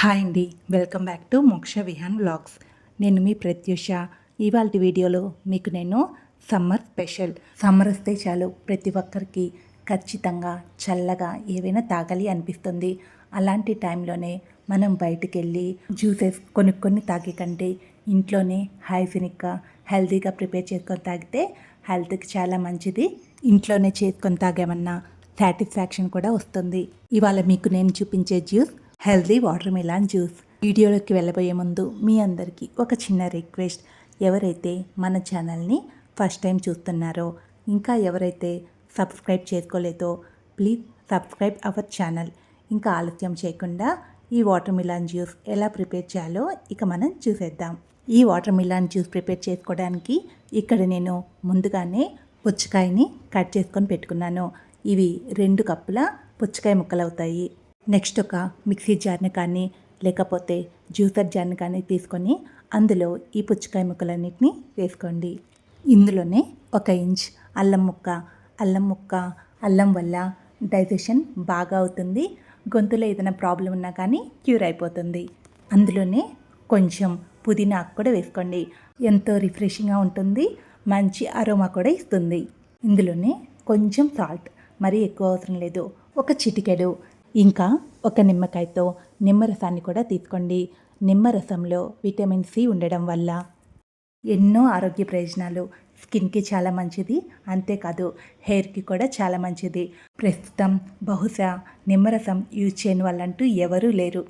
Hi అండి. Welcome back to మోక్ష Vihaan vlogs. నేను మీ ప్రత్యూష. ఇవాళ వీడియోలో మీకు నేను సమ్మర్ స్పెషల్. సమ్మర్ వస్తే చాలు ప్రతి ఒక్కరికి ఖచ్చితంగా చల్లగా ఏవైనా తాగాలి అనిపిస్తుంది. అలాంటి టైంలోనే మనం బయటికి వెళ్ళి జ్యూసెస్ కొనుక్కొని తాగే కంటే ఇంట్లోనే హైజీనిక్గా హెల్తీగా ప్రిపేర్ చేసుకొని తాగితే హెల్త్కి చాలా మంచిది. ఇంట్లోనే చేసుకొని తాగామన్నా సాటిస్ఫాక్షన్ కూడా వస్తుంది. ఇవాళ మీకు నేను చూపించే juice healthy water melon juice వీడియోలోకి వెళ్ళబోయే ముందు మీ అందరికీ ఒక చిన్న రిక్వెస్ట్. ఎవరైతే మన ఛానల్ని ఫస్ట్ టైం చూస్తున్నారో ఇంకా ఎవరైతే సబ్స్క్రైబ్ చేసుకోలేదో ప్లీజ్ సబ్స్క్రైబ్ అవర్ ఛానల్. ఇంకా ఆలస్యం చేయకుండా ఈ వాటర్ మిలాన్ జ్యూస్ ఎలా ప్రిపేర్ చేయాలో ఇక మనం చూసేద్దాం. ఈ వాటర్ మిలాన్ జ్యూస్ ప్రిపేర్ చేసుకోవడానికి ఇక్కడ నేను ముందుగానే పుచ్చకాయని కట్ చేసుకొని పెట్టుకున్నాను. ఇవి రెండు కప్పుల పుచ్చకాయ ముక్కలు అవుతాయి నెక్స్ట్ ఒక మిక్సీ జార్ని కానీ లేకపోతే జ్యూసర్ జార్ని కానీ తీసుకొని అందులో ఈ పుచ్చకాయ ముక్కలన్నిటిని వేసుకోండి. ఇందులోనే ఒక ఇంచ్ అల్లం ముక్క అల్లం ముక్క అల్లం వల్ల డైజెషన్ బాగా అవుతుంది. గొంతులో ఏదైనా ప్రాబ్లం ఉన్నా కానీ క్యూర్ అయిపోతుంది. అందులోనే కొంచెం పుదీనా ఆకు కూడా వేసుకోండి. ఎంతో రిఫ్రెషింగ్గా ఉంటుంది. మంచి అరోమా కూడా ఇస్తుంది. ఇందులోనే కొంచెం సాల్ట్ మరీ ఎక్కువ అవసరం లేదు. ఒక చిటికెడు ఇంకా ఒక నిమ్మకాయతో నిమ్మరసాన్ని కూడా తీసుకోండి. నిమ్మరసంలో విటమిన్ సి ఉండడం వల్ల ఎన్నో ఆరోగ్య ప్రయోజనాలు. స్కిన్కి చాలా మంచిది. అంతేకాదు హెయిర్కి కూడా చాలా మంచిది. ప్రస్తుతం బహుశా నిమ్మరసం యూజ్ చేయని వాళ్ళంటూ ఎవరూ లేరు.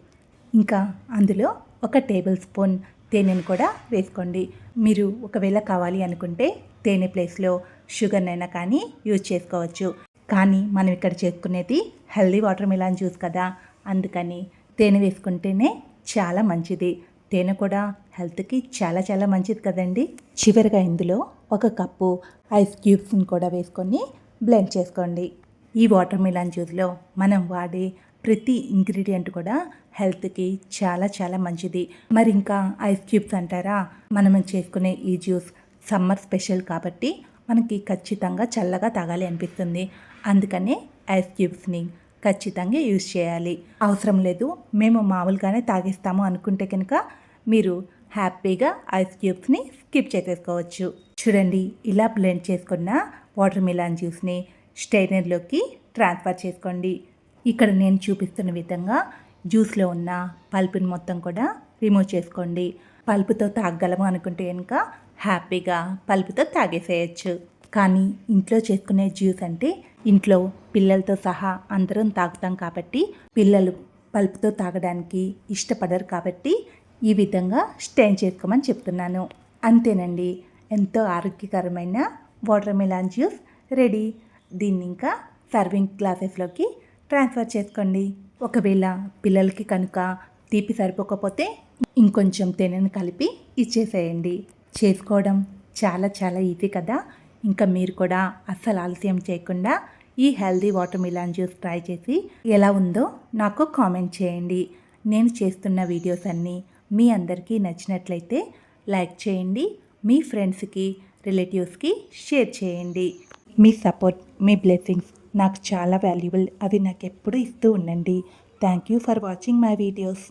ఇంకా అందులో ఒక టేబుల్ స్పూన్ తేనెను కూడా వేసుకోండి. మీరు ఒకవేళ కావాలి అనుకుంటే తేనె ప్లేస్లో షుగర్నైనా కానీ యూజ్ చేసుకోవచ్చు. కానీ మనం ఇక్కడ చేసుకునేది హెల్దీ వాటర్ మిలాన్ జ్యూస్ కదా. అందుకని తేనె వేసుకుంటేనే చాలా మంచిది. తేనె కూడా హెల్త్కి చాలా చాలా మంచిది కదండి. చివరిగా ఇందులో ఒక కప్పు ఐస్ క్యూబ్స్ని కూడా వేసుకొని బ్లెండ్ చేసుకోండి. ఈ వాటర్ మిలాన్ జ్యూస్లో మనం వాడే ప్రతి ఇంగ్రీడియంట్ కూడా హెల్త్కి చాలా చాలా మంచిది. మరి ఇంకా ఐస్ క్యూబ్స్ అంటారా? మనం చేసుకునే ఈ జ్యూస్ సమ్మర్ స్పెషల్ కాబట్టి మనకి ఖచ్చితంగా చల్లగా తాగాలి అనిపిస్తుంది. అందుకనే ఐస్ క్యూబ్స్ని ఖచ్చితంగా యూజ్ చేయాలి. అవసరం లేదు. మేము మామూలుగానే తాగేస్తాము అనుకుంటే కనుక మీరు హ్యాపీగా ఐస్ క్యూబ్స్ని స్కిప్ చేసేసుకోవచ్చు. చూడండి ఇలా బ్లెండ్ చేసుకున్న వాటర్ మిలాన్ జ్యూస్ని స్టైనర్లోకి ట్రాన్స్ఫర్ చేసుకోండి. ఇక్కడ నేను చూపిస్తున్న విధంగా జ్యూస్లో ఉన్న పల్పుని మొత్తం కూడా రిమూవ్ చేసుకోండి. పల్పుతో తాగగలము అనుకుంటే కనుక హ్యాపీగా పల్పుతో తాగేసేయచ్చు. కానీ ఇంట్లో చేసుకునే జ్యూస్ అంటే ఇంట్లో పిల్లలతో సహా అందరం తాగుతాం కాబట్టి పిల్లలు పల్పుతో తాగడానికి ఇష్టపడరు కాబట్టి ఈ విధంగా స్టైన్ చేసుకోమని చెప్తున్నాను. అంతేనండి. ఎంతో ఆరోగ్యకరమైన వాటర్ మిలాన్ జ్యూస్ రెడీ. దీన్ని ఇంకా సర్వింగ్ గ్లాసెస్లోకి ట్రాన్స్ఫర్ చేసుకోండి. ఒకవేళ పిల్లలకి కనుక తీపి సరిపోకపోతే ఇంకొంచెం తేనెను కలిపి ఇచ్చేసేయండి. చేసుకోవడం చాలా చాలా ఈజీ కదా. ఇంకా మీరు కూడా అస్సలు ఆలస్యం చేయకుండా ఈ healthy water melon juice try చేసి ఎలా ఉందో నాకు కామెంట్ చేయండి. నేను చేస్తున్న వీడియోస్ అన్నీ మీ అందరికీ నచ్చినట్లయితే లైక్ చేయండి. మీ ఫ్రెండ్స్కి రిలేటివ్స్కి షేర్ చేయండి. మీ సపోర్ట్ మీ బ్లెస్సింగ్స్ నాకు చాలా వాల్యుబుల్. అవి నాకు ఎప్పుడు ఇస్తూ ఉండండి. Thank you for watching my videos.